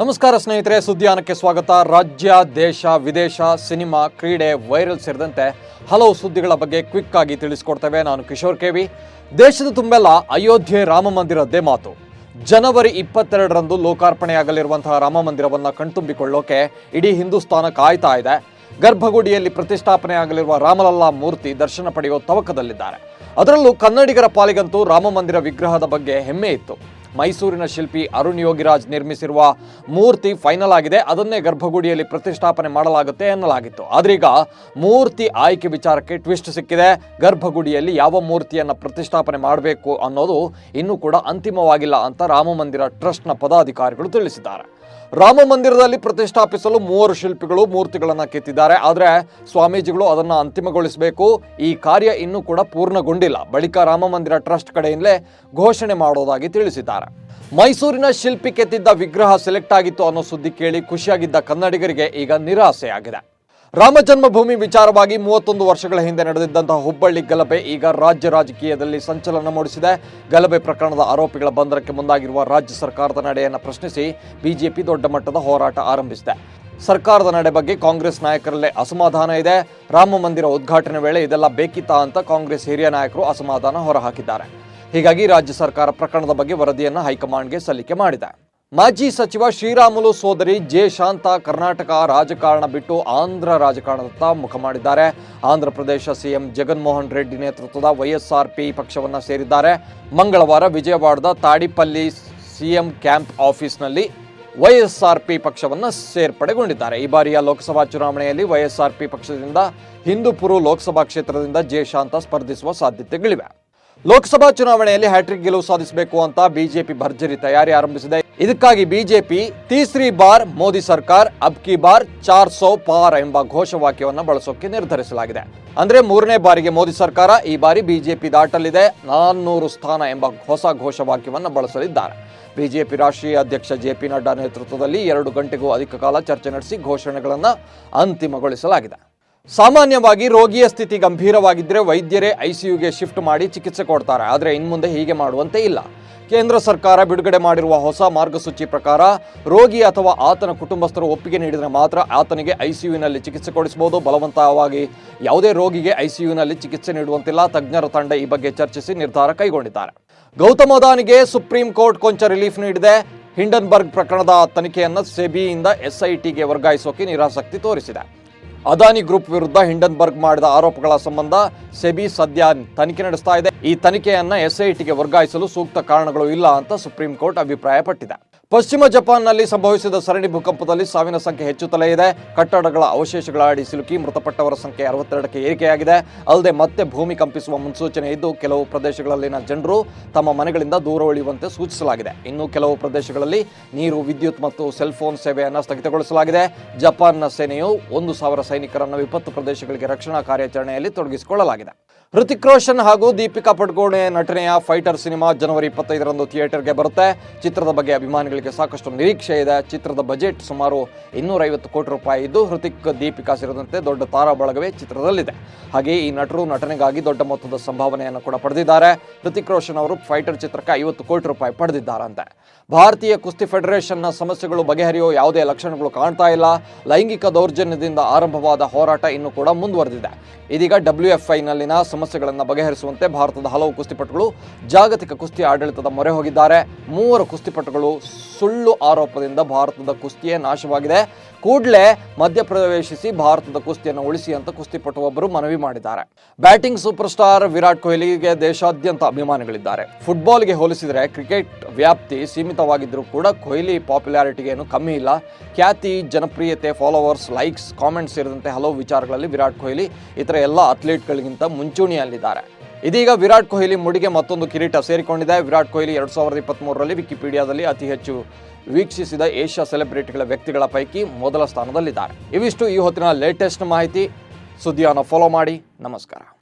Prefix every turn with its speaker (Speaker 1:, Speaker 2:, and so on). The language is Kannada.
Speaker 1: ನಮಸ್ಕಾರ ಸ್ನೇಹಿತರೆ, ಸುದ್ದಿಯಾನಕ್ಕೆ ಸ್ವಾಗತ. ರಾಜ್ಯ, ದೇಶ, ವಿದೇಶ, ಸಿನಿಮಾ, ಕ್ರೀಡೆ, ವೈರಲ್ ಸೇರಿದಂತೆ ಹಲವು ಸುದ್ದಿಗಳ ಬಗ್ಗೆ ಕ್ವಿಕ್ ಆಗಿ ತಿಳಿಸ್ಕೊಡ್ತೇವೆ. ನಾನು ಕಿಶೋರ್ ಕೆವಿ ದೇಶದ ತುಂಬೆಲ್ಲ ಅಯೋಧ್ಯೆ ರಾಮ ಮಂದಿರದ್ದೇ ಮಾತು. ಜನವರಿ ಇಪ್ಪತ್ತೆರಡರಂದು ಲೋಕಾರ್ಪಣೆಯಾಗಲಿರುವಂತಹ ರಾಮ ಮಂದಿರವನ್ನು ಕಣ್ತುಂಬಿಕೊಳ್ಳೋಕೆ ಇಡೀ ಹಿಂದೂಸ್ತಾನ ಕಾಯ್ತಾ ಇದೆ. ಗರ್ಭಗುಡಿಯಲ್ಲಿ ಪ್ರತಿಷ್ಠಾಪನೆಯಾಗಲಿರುವ ರಾಮಲಲ್ಲಾ ಮೂರ್ತಿ ದರ್ಶನ ಪಡೆಯುವ ತವಕದಲ್ಲಿದ್ದಾರೆ. ಅದರಲ್ಲೂ ಕನ್ನಡಿಗರ ಪಾಲಿಗಂತೂ ರಾಮ ಮಂದಿರ ವಿಗ್ರಹದ ಬಗ್ಗೆ ಹೆಮ್ಮೆ ಇತ್ತು. ಮೈಸೂರಿನ ಶಿಲ್ಪಿ ಅರುಣ್ ಯೋಗಿರಾಜ್ ನಿರ್ಮಿಸಿರುವ ಮೂರ್ತಿ ಫೈನಲ್ ಆಗಿದೆ. ಅದನ್ನೇ ಗರ್ಭಗುಡಿಯಲ್ಲಿ ಪ್ರತಿಷ್ಠಾಪನೆ ಮಾಡಲಾಗುತ್ತೆ ಎನ್ನಲಾಗಿತ್ತು. ಆದ್ರೀಗ ಮೂರ್ತಿ ಆಯ್ಕೆ ವಿಚಾರಕ್ಕೆ ಟ್ವಿಸ್ಟ್ ಸಿಕ್ಕಿದೆ. ಗರ್ಭಗುಡಿಯಲ್ಲಿ ಯಾವ ಮೂರ್ತಿಯನ್ನು ಪ್ರತಿಷ್ಠಾಪನೆ ಮಾಡಬೇಕು ಅನ್ನೋದು ಇನ್ನೂ ಕೂಡ ಅಂತಿಮವಾಗಿಲ್ಲ ಅಂತ ರಾಮಮಂದಿರ ಟ್ರಸ್ಟ್ನ ಪದಾಧಿಕಾರಿಗಳು ತಿಳಿಸಿದ್ದಾರೆ. ರಾಮ ಮಂದಿರದಲ್ಲಿ ಪ್ರತಿಷ್ಠಾಪಿಸಲು ಮೂವರು ಶಿಲ್ಪಿಗಳು ಮೂರ್ತಿಗಳನ್ನು ಕೆತ್ತಿದ್ದಾರೆ. ಆದರೆ ಸ್ವಾಮೀಜಿಗಳು ಅದನ್ನು ಅಂತಿಮಗೊಳಿಸಬೇಕು. ಈ ಕಾರ್ಯ ಇನ್ನೂ ಕೂಡ ಪೂರ್ಣಗೊಂಡಿಲ್ಲ. ಬಳಿಕ ರಾಮ ಮಂದಿರ ಟ್ರಸ್ಟ್ ಕಡೆಯಿಂದಲೇ ಘೋಷಣೆ ಮಾಡೋದಾಗಿ ತಿಳಿಸಿದ್ದಾರೆ. ಮೈಸೂರಿನ ಶಿಲ್ಪಿ ಕೆತ್ತಿದ್ದ ವಿಗ್ರಹ ಸೆಲೆಕ್ಟ್ ಆಗಿತ್ತು ಅನ್ನೋ ಸುದ್ದಿ ಕೇಳಿ ಖುಷಿಯಾಗಿದ್ದ ಕನ್ನಡಿಗರಿಗೆ ಈಗ ನಿರಾಸೆಯಾಗಿದೆ. ರಾಮ ಜನ್ಮಭೂಮಿ ವಿಚಾರವಾಗಿ ಮೂವತ್ತೊಂದು ವರ್ಷಗಳ ಹಿಂದೆ ನಡೆದಿದ್ದಂತಹ ಹುಬ್ಬಳ್ಳಿ ಗಲಭೆ ಈಗ ರಾಜ್ಯ ರಾಜಕೀಯದಲ್ಲಿ ಸಂಚಲನ ಮೂಡಿಸಿದೆ. ಗಲಭೆ ಪ್ರಕರಣದ ಆರೋಪಿಗಳ ಬಂಧನಕ್ಕೆ ಮುಂದಾಗಿರುವ ರಾಜ್ಯ ಸರ್ಕಾರದ ನಡೆಯನ್ನು ಪ್ರಶ್ನಿಸಿ ಬಿಜೆಪಿ ದೊಡ್ಡ ಮಟ್ಟದ ಹೋರಾಟ ಆರಂಭಿಸಿದೆ. ಸರ್ಕಾರದ ನಡೆ ಬಗ್ಗೆ ಕಾಂಗ್ರೆಸ್ ನಾಯಕರಲ್ಲೇ ಅಸಮಾಧಾನ ಇದೆ. ರಾಮ ಮಂದಿರ ಉದ್ಘಾಟನೆ ವೇಳೆ ಇದೆಲ್ಲ ಬೇಕಿತ್ತಾ ಅಂತ ಕಾಂಗ್ರೆಸ್ ಹಿರಿಯ ನಾಯಕರು ಅಸಮಾಧಾನ ಹೊರಹಾಕಿದ್ದಾರೆ. ಹೀಗಾಗಿ ರಾಜ್ಯ ಸರ್ಕಾರ ಪ್ರಕರಣದ ಬಗ್ಗೆ ವರದಿಯನ್ನು ಹೈಕಮಾಂಡ್ಗೆ ಸಲ್ಲಿಕೆ ಮಾಡಿದೆ. ಮಾಜಿ ಸಚಿವ ಶ್ರೀರಾಮುಲು ಸೋದರಿ ಜೆ ಶಾಂತ ಕರ್ನಾಟಕ ರಾಜಕಾರಣ ಬಿಟ್ಟು ಆಂಧ್ರ ರಾಜಕಾರಣದತ್ತ ಮುಖ ಮಾಡಿದ್ದಾರೆ. ಆಂಧ್ರ ಪ್ರದೇಶ ಸಿಎಂ ಜಗನ್ಮೋಹನ್ ರೆಡ್ಡಿ ನೇತೃತ್ವದ ವೈಎಸ್ಆರ್ ಪಿ ಪಕ್ಷವನ್ನು ಸೇರಿದ್ದಾರೆ. ಮಂಗಳವಾರ ವಿಜಯವಾಡದ ತಾಡಿಪಲ್ಲಿ ಸಿಎಂ ಕ್ಯಾಂಪ್ ಆಫೀಸ್ನಲ್ಲಿ ವೈಎಸ್ಆರ್ ಪಿ ಪಕ್ಷವನ್ನು ಸೇರ್ಪಡೆಗೊಂಡಿದ್ದಾರೆ. ಈ ಬಾರಿಯ ಲೋಕಸಭಾ ಚುನಾವಣೆಯಲ್ಲಿ ವೈಎಸ್ಆರ್ ಪಿ ಪಕ್ಷದಿಂದ ಹಿಂದೂಪುರು ಲೋಕಸಭಾ ಕ್ಷೇತ್ರದಿಂದ ಜೆ ಶಾಂತ ಸ್ಪರ್ಧಿಸುವ ಸಾಧ್ಯತೆಗಳಿವೆ. ಲೋಕಸಭಾ ಚುನಾವಣೆಯಲ್ಲಿ ಹ್ಯಾಟ್ರಿಕ್ ಗೆಲುವು ಸಾಧಿಸಬೇಕು ಅಂತ ಬಿಜೆಪಿ ಭರ್ಜರಿ ತಯಾರಿ ಆರಂಭಿಸಿದೆ. ಇದಕ್ಕಾಗಿ ಬಿಜೆಪಿ ತೀಸ್ರಿ ಬಾರ್, ಮೋದಿ ಸರ್ಕಾರ್ ಅಬ್ ಕಿ ಬಾರ್, ಚಾರ್ ಸೋ ಪಾರ್ ಎಂಬ ಘೋಷವಾಕ್ಯವನ್ನು ಬಳಸೋಕೆ ನಿರ್ಧರಿಸಲಾಗಿದೆ. ಅಂದ್ರೆ ಮೂರನೇ ಬಾರಿಗೆ ಮೋದಿ ಸರ್ಕಾರ, ಈ ಬಾರಿ ಬಿಜೆಪಿ ದಾಟಲಿದೆ. ನಾನ್ನೂರು ಸ್ಥಾನ ಎಂಬ ಹೊಸ ಘೋಷವಾಕ್ಯವನ್ನು ಬಳಸಲಿದ್ದಾರೆ. ಬಿಜೆಪಿ ರಾಷ್ಟ್ರೀಯ ಅಧ್ಯಕ್ಷ ಜೆ ಪಿ ನಡ್ಡಾ ನೇತೃತ್ವದಲ್ಲಿ ಎರಡು ಗಂಟೆಗೂ ಅಧಿಕ ಕಾಲ ಚರ್ಚೆ ನಡೆಸಿ ಘೋಷಣೆಗಳನ್ನು ಅಂತಿಮಗೊಳಿಸಲಾಗಿದೆ. ಸಾಮಾನ್ಯವಾಗಿ ರೋಗಿಯ ಸ್ಥಿತಿ ಗಂಭೀರವಾಗಿದ್ದರೆ ವೈದ್ಯರೇ ಐಸಿಯುಗೆ ಶಿಫ್ಟ್ ಮಾಡಿ ಚಿಕಿತ್ಸೆ ಕೊಡ್ತಾರೆ. ಆದರೆ ಇನ್ಮುಂದೆ ಹೀಗೆ ಮಾಡುವಂತೆ ಇಲ್ಲ. ಕೇಂದ್ರ ಸರ್ಕಾರ ಬಿಡುಗಡೆ ಮಾಡಿರುವ ಹೊಸ ಮಾರ್ಗಸೂಚಿ ಪ್ರಕಾರ ರೋಗಿ ಅಥವಾ ಆತನ ಕುಟುಂಬಸ್ಥರು ಒಪ್ಪಿಗೆ ನೀಡಿದರೆ ಮಾತ್ರ ಆತನಿಗೆ ಐಸಿಯುನಲ್ಲಿ ಚಿಕಿತ್ಸೆ ಕೊಡಿಸಬಹುದು. ಬಲವಂತವಾಗಿ ಯಾವುದೇ ರೋಗಿಗೆ ಐಸಿಯುನಲ್ಲಿ ಚಿಕಿತ್ಸೆ ನೀಡುವಂತಿಲ್ಲ. ತಜ್ಞರ ತಂಡ ಈ ಬಗ್ಗೆ ಚರ್ಚಿಸಿ ನಿರ್ಧಾರ ಕೈಗೊಂಡಿದ್ದಾರೆ. ಗೌತಮ್ ಅದಾನಿಗೆ ಸುಪ್ರೀಂ ಕೋರ್ಟ್ ಕೊಂಚ ರಿಲೀಫ್ ನೀಡಿದೆ. ಹಿಂಡನ್ಬರ್ಗ್ ಪ್ರಕರಣದ ತನಿಖೆಯನ್ನು ಸೆಬಿಯಿಂದ ಎಸ್ಐಟಿಗೆ ವರ್ಗಾಯಿಸೋಕೆ ನಿರಾಸಕ್ತಿ ತೋರಿಸಿದೆ. ಅದಾನಿ ಗ್ರೂಪ್ ವಿರುದ್ಧ ಹಿಂಡನ್ಬರ್ಗ್ ಮಾಡಿದ ಆರೋಪಗಳ ಸಂಬಂಧ ಸೆಬಿ ಸದ್ಯ ತನಿಖೆ ನಡೆಸ್ತಾ ಇದೆ. ಈ ತನಿಖೆಯನ್ನ ಎಸ್ಐಟಿಗೆ ವರ್ಗಾಯಿಸಲು ಸೂಕ್ತ ಕಾರಣಗಳು ಇಲ್ಲ ಅಂತ ಸುಪ್ರೀಂ ಕೋರ್ಟ್ ಅಭಿಪ್ರಾಯಪಟ್ಟಿದೆ. ಪಶ್ಚಿಮ ಜಪಾನ್ನಲ್ಲಿ ಸಂಭವಿಸಿದ ಸರಣಿ ಭೂಕಂಪದಲ್ಲಿ ಸಾವಿನ ಸಂಖ್ಯೆ ಹೆಚ್ಚುತ್ತಲೇ ಇದೆ. ಕಟ್ಟಡಗಳ ಅವಶೇಷಗಳ ಅಡಿ ಸಿಲುಕಿ ಮೃತಪಟ್ಟವರ ಸಂಖ್ಯೆ ಅರವತ್ತೆರಡಕ್ಕೆ ಏರಿಕೆಯಾಗಿದೆ. ಅಲ್ಲದೆ ಮತ್ತೆ ಭೂಮಿ ಕಂಪಿಸುವ ಮುನ್ಸೂಚನೆ ಇದ್ದು, ಕೆಲವು ಪ್ರದೇಶಗಳಲ್ಲಿನ ಜನರು ತಮ್ಮ ಮನೆಗಳಿಂದ ದೂರ ಉಳಿಯುವಂತೆ ಸೂಚಿಸಲಾಗಿದೆ. ಇನ್ನು ಕೆಲವು ಪ್ರದೇಶಗಳಲ್ಲಿ ನೀರು, ವಿದ್ಯುತ್ ಮತ್ತು ಸೆಲ್ ಫೋನ್ ಸೇವೆಯನ್ನು ಸ್ಥಗಿತಗೊಳಿಸಲಾಗಿದೆ. ಜಪಾನ್ನ ಸೇನೆಯು ಒಂದು ಸಾವಿರ ಸೈನಿಕರನ್ನು ವಿಪತ್ತು ಪ್ರದೇಶಗಳಿಗೆ ರಕ್ಷಣಾ ಕಾರ್ಯಾಚರಣೆಯಲ್ಲಿ ತೊಡಗಿಸಿಕೊಳ್ಳಲಾಗಿದೆ. ಹೃತಿಕ್ ರೋಷನ್ ಹಾಗೂ ದೀಪಿಕಾ ಪಡ್ಕೋಣೆ ನಟನೆಯ ಫೈಟರ್ ಸಿನಿಮಾ ಜನವರಿ ಇಪ್ಪತ್ತೈದರಂದು ಥಿಯೇಟರ್ಗೆ ಬರುತ್ತೆ. ಚಿತ್ರದ ಬಗ್ಗೆ ಅಭಿಮಾನಿಗಳಿಗೆ ಸಾಕಷ್ಟು ನಿರೀಕ್ಷೆ ಇದೆ. ಚಿತ್ರದ ಬಜೆಟ್ ಸುಮಾರು ಇನ್ನೂರೈವತ್ತು ಕೋಟಿ ರೂಪಾಯಿ ಇದ್ದು, ಹೃತಿಕ್, ದೀಪಿಕಾ ಸೇರಿದಂತೆ ದೊಡ್ಡ ತಾರಾ ಬಳಗವೇ ಚಿತ್ರದಲ್ಲಿದೆ. ಹಾಗೆ ಈ ನಟರು ನಟನೆಗಾಗಿ ದೊಡ್ಡ ಮೊತ್ತದ ಸಂಭಾವನೆಯನ್ನು ಕೂಡ ಪಡೆದಿದ್ದಾರೆ. ಹೃತಿಕ್ ರೋಷನ್ ಅವರು ಫೈಟರ್ ಚಿತ್ರಕ್ಕೆ ಐವತ್ತು ಕೋಟಿ ರೂಪಾಯಿ ಪಡೆದಿದ್ದಾರಂತೆ. ಭಾರತೀಯ ಕುಸ್ತಿ ಫೆಡರೇಷನ್ನ ಸಮಸ್ಯೆಗಳು ಬಗೆಹರಿಯೋ ಯಾವುದೇ ಲಕ್ಷಣಗಳು ಕಾಣ್ತಾ ಇಲ್ಲ. ಲೈಂಗಿಕ ದೌರ್ಜನ್ಯದಿಂದ ಆರಂಭವಾದ ಹೋರಾಟ ಇನ್ನೂ ಕೂಡ ಮುಂದುವರೆದಿದೆ. ಇದೀಗ ಡಬ್ಲ್ಯೂ ಎಫ್ ಐನಲ್ಲಿನ ಸಮಸ್ಯೆಗಳನ್ನು ಬಗೆಹರಿಸುವಂತೆ ಭಾರತದ ಹಲವು ಕುಸ್ತಿಪಟುಗಳು ಜಾಗತಿಕ ಕುಸ್ತಿ ಆಡಳಿತದ ಮೊರೆ ಹೋಗಿದ್ದಾರೆ. ಮೂವರು ಕುಸ್ತಿಪಟುಗಳು ಸುಳ್ಳು ಆರೋಪದಿಂದ ಭಾರತದ ಕುಸ್ತಿಯೇ ನಾಶವಾಗಿದೆ. ಕೂಡಲೇ ಮಧ್ಯಪ್ರವೇಶಿಸಿ ಭಾರತದ ಕುಸ್ತಿಯನ್ನು ಉಳಿಸಿ ಅಂತ ಕುಸ್ತಿಪಟು ಒಬ್ಬರು ಮನವಿ ಮಾಡಿದ್ದಾರೆ. ಬ್ಯಾಟಿಂಗ್ ಸೂಪರ್ ಸ್ಟಾರ್ ವಿರಾಟ್ ಕೊಹ್ಲಿಗೆ ದೇಶಾದ್ಯಂತ ಅಭಿಮಾನಿಗಳಿದ್ದಾರೆ. ಫುಟ್ಬಾಲ್ಗೆ ಹೋಲಿಸಿದರೆ ಕ್ರಿಕೆಟ್ ವ್ಯಾಪ್ತಿ ಸೀಮಿತವಾಗಿದ್ದರೂ ಕೂಡ ಕೊಹ್ಲಿ ಪಾಪ್ಯುಲಾರಿಟಿಗೆ ಏನು ಕಮ್ಮಿ ಇಲ್ಲ. ಖ್ಯಾತಿ, ಜನಪ್ರಿಯತೆ ಫಾಲೋವರ್ಸ್ ಲೈಕ್ಸ್ ಕಾಮೆಂಟ್ಸ್ ಸೇರಿದಂತೆ ಹಲವು ವಿಚಾರಗಳಲ್ಲಿ ವಿರಾಟ್ ಕೊಹ್ಲಿ ಇತರ ಎಲ್ಲ ಅಥ್ಲೀಟ್ಗಳಿಗಿಂತ ಮುಂಚೂಣಿಯಲ್ಲಿದ್ದಾರೆ ಇದೀಗ ವಿರಾಟ್ ಕೊಹ್ಲಿ ಮುಡಿಗೆ ಮತ್ತೊಂದು ಕಿರೀಟ ಸೇರಿಕೊಂಡಿದೆ. ವಿರಾಟ್ ಕೊಹ್ಲಿ ಎರಡು ಸಾವಿರದ ಇಪ್ಪತ್ತ್ಮೂರರಲ್ಲಿ ವಿಕಿಪೀಡಿಯಾದಲ್ಲಿ ಅತಿ ಹೆಚ್ಚು ವೀಕ್ಷಿಸಿದ ಏಷ್ಯಾ ಸೆಲೆಬ್ರಿಟಿಗಳ ವ್ಯಕ್ತಿಗಳ ಪೈಕಿ ಮೊದಲ ಸ್ಥಾನದಲ್ಲಿದ್ದಾರೆ. ಇವಿಷ್ಟು ಈ ಹೊತ್ತಿನ ಲೇಟೆಸ್ಟ್ ಮಾಹಿತಿ. ಸುದ್ದಿಯನ್ನು ಫಾಲೋ ಮಾಡಿ. ನಮಸ್ಕಾರ.